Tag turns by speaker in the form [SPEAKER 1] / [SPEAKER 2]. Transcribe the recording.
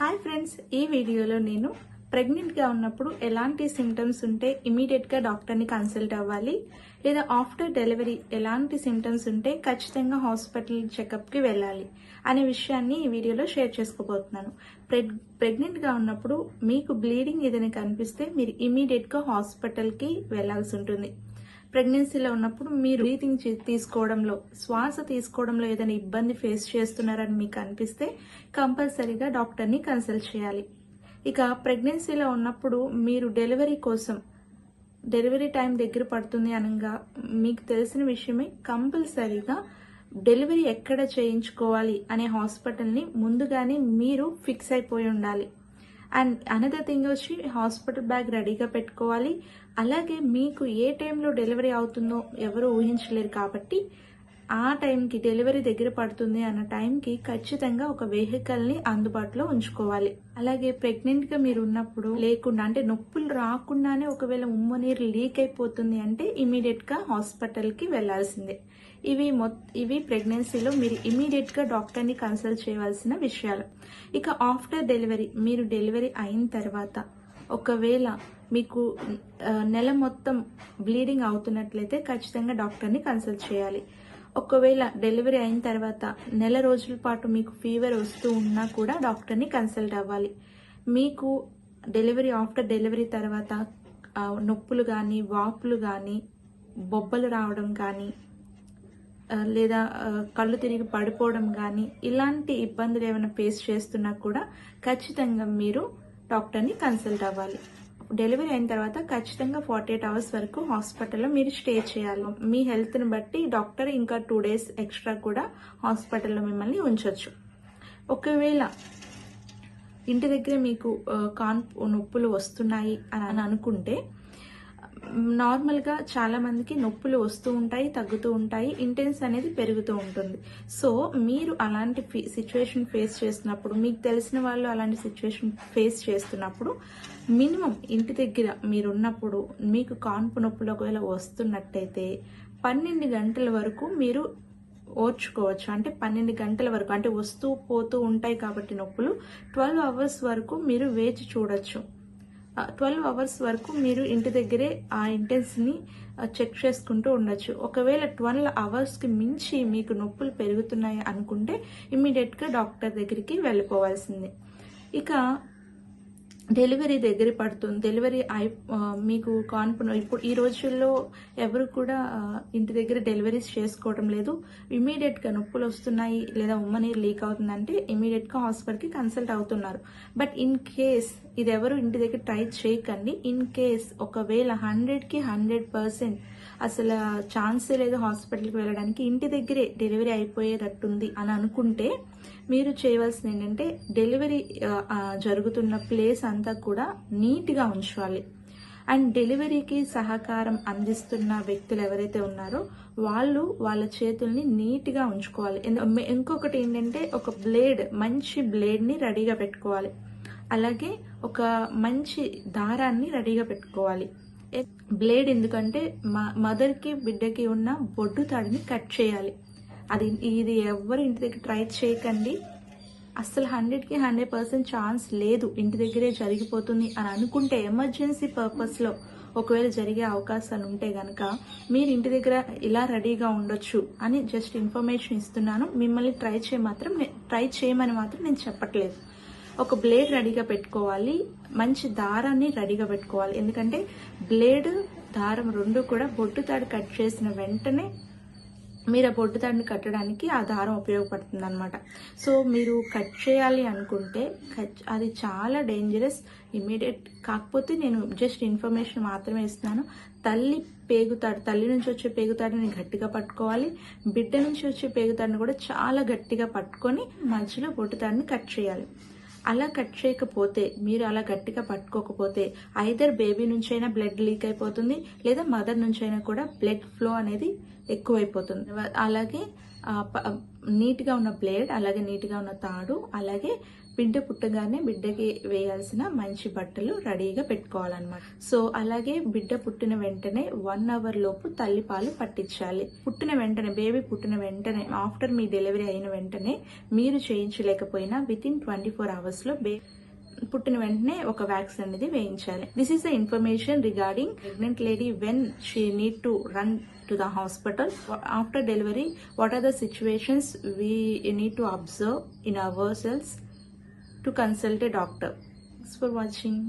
[SPEAKER 1] Hi friends ఈ వీడియోలో నేను ప్రెగ్నెంట్గా ఉన్నప్పుడు ఎలాంటి సిమ్టమ్స్ ఉంటే ఇమీడియట్గా డాక్టర్ని కన్సల్ట్ అవ్వాలి? లేదా ఆఫ్టర్ డెలివరీ ఎలాంటి సిమ్టమ్స్ ఉంటే ఖచ్చితంగా హాస్పిటల్ చెకప్కి వెళ్ళాలి అనే విషయాన్ని ఈ వీడియోలో షేర్ చేసుకోబోతున్నాను. ప్రెగ్ ప్రెగ్నెంట్గా ఉన్నప్పుడు మీకు బ్లీడింగ్ ఏదైనా కనిపిస్తే మీరు ఇమీడియట్గా హాస్పిటల్కి వెళ్ళాల్సి ఉంటుంది. ప్రెగ్నెన్సీలో ఉన్నప్పుడు మీరు బ్రీతింగ్ చే- తీసుకోవడంలో శ్వాస తీసుకోవడంలో ఏదైనా ఇబ్బంది ఫేస్ చేస్తున్నారని మీకు అనిపిస్తే కంపల్సరీగా డాక్టర్ని కన్సల్ట్ చేయాలి. ఇక ప్రెగ్నెన్సీలో ఉన్నప్పుడు మీరు డెలివరీ కోసం డెలివరీ టైం దగ్గర పడుతుంది అనగా మీకు తెలిసిన విషయమే కంపల్సరీగా డెలివరీ ఎక్కడ చేయించుకోవాలి అనే హాస్పిటల్ని ముందుగానే మీరు ఫిక్స్ అయిపోయి ఉండాలి. అండ్ అనదర్ థింగ్ వచ్చి హాస్పిటల్ బ్యాగ్ రెడీగా పెట్టుకోవాలి. అలాగే మీకు ఏ టైంలో డెలివరీ అవుతుందో ఎవరు ఊహించలేరు కాబట్టి ఆ టైంకి డెలివరీ దగ్గర పడుతుంది అన్న టైంకి ఖచ్చితంగా ఒక వెహికల్ని అందుబాటులో ఉంచుకోవాలి. అలాగే ప్రెగ్నెంట్గా మీరు ఉన్నప్పుడు లేకుండా అంటే నొప్పులు రాకుండానే ఒకవేళ ఉమ్మ నీరు లీక్ అయిపోతుంది అంటే ఇమీడియట్గా హాస్పిటల్కి వెళ్ళాల్సిందే. ఇవి మొత్ ఇవి ప్రెగ్నెన్సీలో మీరు ఇమీడియట్గా డాక్టర్ని కన్సల్ట్ చేయవలసిన విషయాలు. ఇక ఆఫ్టర్ డెలివరీ మీరు డెలివరీ అయిన తర్వాత ఒకవేళ మీకు నెల మొత్తం బ్లీడింగ్ అవుతున్నట్లయితే ఖచ్చితంగా డాక్టర్ని కన్సల్ట్ చేయాలి. ఒకవేళ డెలివరీ అయిన తర్వాత నెల రోజుల పాటు మీకు ఫీవర్ వస్తూ ఉన్నా కూడా డాక్టర్ని కన్సల్ట్ అవ్వాలి. మీకు డెలివరీ ఆఫ్టర్ డెలివరీ తర్వాత నొప్పులు కానీ వాపులు కానీ బొబ్బలు రావడం కానీ లేదా కళ్ళు తిరిగి పడిపోవడం కానీ ఇలాంటి ఇబ్బందులు ఏమైనా ఫేస్ చేస్తున్నా కూడా ఖచ్చితంగా మీరు డాక్టర్ని కన్సల్ట్ అవ్వాలి. డెలివరీ అయిన తర్వాత ఖచ్చితంగా ఫార్టీ ఎయిట్ అవర్స్ వరకు హాస్పిటల్లో మీరు స్టే చేయాలి. మీ హెల్త్ని బట్టి డాక్టర్ ఇంకా టూ డేస్ ఎక్స్ట్రా కూడా హాస్పిటల్లో మిమ్మల్ని ఉంచవచ్చు ఒకవేళ ఇంటి దగ్గర మీకు కాన్ కాన్పు నొప్పులు వస్తున్నాయి అని అనుకుంటే నార్మల్గా చాలామందికి నొప్పులు వస్తూ ఉంటాయి తగ్గుతూ ఉంటాయి ఇంటెన్స్ అనేది పెరుగుతూ ఉంటుంది. సో మీరు అలాంటి సిచ్యువేషన్ ఫేస్ చేస్తున్నప్పుడు మీకు తెలిసిన వాళ్ళు అలాంటి సిచ్యువేషన్ ఫేస్ చేస్తున్నప్పుడు మినిమం ఇంటి దగ్గర మీరున్నప్పుడు మీకు కాన్పు నొప్పులు ఒకవేళ వస్తున్నట్టయితే పన్నెండు గంటల వరకు మీరు ఓర్చుకోవచ్చు. అంటే పన్నెండు గంటల వరకు అంటే వస్తూ పోతూ ఉంటాయి కాబట్టి నొప్పులు ట్వెల్వ్ అవర్స్ వరకు మీరు వేచి చూడొచ్చు. ట్వెల్వ్ అవర్స్ వరకు మీరు ఇంటి దగ్గరే ఆ ఇంటెన్స్ని చెక్ చేసుకుంటూ ఉండొచ్చు. ఒకవేళ ట్వెల్వ్ అవర్స్కి మించి మీకు నొప్పులు పెరుగుతున్నాయి అనుకుంటే ఇమ్మీడియట్గా డాక్టర్ దగ్గరికి వెళ్ళిపోవాల్సిందే. ఇక డెలివరీ దగ్గర పడుతుంది. డెలివరీ అయి మీకు కాన్పు ఇప్పుడు ఈ రోజుల్లో ఎవరు కూడా ఇంటి దగ్గర డెలివరీస్ చేసుకోవడం లేదు. ఇమీడియట్గా నొప్పులు వస్తున్నాయి లేదా ఉమ్మనీరు లీక్ అవుతుందంటే ఇమీడియట్గా హాస్పిటల్కి కన్సల్ట్ అవుతున్నారు. బట్ ఇన్ కేస్ ఇది ఎవరు ఇంటి దగ్గర ట్రై చేయకండి. ఇన్ కేస్ ఒకవేళ హండ్రెడ్కి హండ్రెడ్ పర్సెంట్ అసలు ఛాన్సే లేదు హాస్పిటల్కి వెళ్ళడానికి. ఇంటి దగ్గరే డెలివరీ అయిపోయేటట్టుంది అని అనుకుంటే మీరు చేయవలసింది ఏంటంటే డెలివరీ జరుగుతున్న ప్లేస్ అంతా కూడా నీట్గా ఉంచాలి అండ్ డెలివరీకి సహకారం అందిస్తున్న వ్యక్తులు ఎవరైతే ఉన్నారో వాళ్ళు వాళ్ళ చేతుల్ని నీట్గా ఉంచుకోవాలి. ఎందు- ఇంకొకటి ఏంటంటే ఒక బ్లేడ్ మంచి బ్లేడ్ని రెడీగా పెట్టుకోవాలి. అలాగే ఒక మంచి దారాన్ని రెడీగా పెట్టుకోవాలి. బ్లేడ్ ఎందుకంటే మా మదర్కి బిడ్డకి ఉన్న బొడ్డు తాడిని కట్ చేయాలి. అది ఇది ఎవ్వరు ఇంటి దగ్గర ట్రై చేయకండి. అసలు హండ్రెడ్కి హండ్రెడ్ పర్సెంట్ ఛాన్స్ లేదు ఇంటి దగ్గరే జరిగిపోతుంది అని అనుకుంటే ఎమర్జెన్సీ పర్పస్లో ఒకవేళ జరిగే అవకాశాలు ఉంటే గనక మీరు ఇంటి దగ్గర ఇలా రెడీగా ఉండొచ్చు అని జస్ట్ ఇన్ఫర్మేషన్ ఇస్తున్నాను. మిమ్మల్ని ట్రై చేయ మాత్రం ట్రై చేయమని మాత్రం నేను చెప్పట్లేదు. ఒక బ్లేడ్ రెడీగా పెట్టుకోవాలి. మంచి దారాన్ని రెడీగా పెట్టుకోవాలి. ఎందుకంటే బ్లేడ్ దారం రెండు కూడా బొట్టు తాడు కట్ చేసిన వెంటనే మీరు ఆ బొట్టు తాడిని కట్టడానికి ఆ దారం ఉపయోగపడుతుంది అనమాట సో మీరు కట్ చేయాలి అనుకుంటే అది చాలా డేంజరస్ ఇమీడియట్ కాకపోతే నేను జస్ట్ ఇన్ఫర్మేషన్ మాత్రమే ఇస్తున్నాను. తల్లి పేగుతాడు తల్లి నుంచి వచ్చే పేగుతాడిని గట్టిగా పట్టుకోవాలి. బిడ్డ నుంచి వచ్చే పేగుతాడిని కూడా చాలా గట్టిగా పట్టుకొని మధ్యలో బొట్టు తాడిని కట్ చేయాలి. అలా కట్ చేయకపోతే మీరు అలా గట్టిగా పట్టుకోకపోతే ఐదర్ బేబీ నుంచైనా బ్లడ్ లీక్ అయిపోతుంది లేదా మదర్ నుంచైనా కూడా బ్లడ్ ఫ్లో అనేది ఎక్కువైపోతుంది. అలాగే నీట్గా ఉన్న బ్లేడ్ అలాగే నీట్గా ఉన్న తాడు అలాగే బిడ్డ పుట్టగానే బిడ్డకి వేయాల్సిన మంచి బట్టలు రెడీగా పెట్టుకోవాలన్నమాట. సో అలాగే బిడ్డ పుట్టిన వెంటనే వన్ అవర్ లోపు తల్లిపాలు పట్టించాలి. పుట్టిన వెంటనే బేబీ పుట్టిన వెంటనే ఆఫ్టర్ మీ డెలివరీ అయిన వెంటనే మీరు చేయించలేకపోయినా విత్ ఇన్ ట్వంటీ ఫోర్ అవర్స్లో బే పుట్టిన వెంటనే ఒక వ్యాక్సిన్ అనేది వేయించాలి. This is the information regarding pregnant lady when she need to run to the hospital after delivery what are the situations we need to observe in our cells to consult a doctor for watching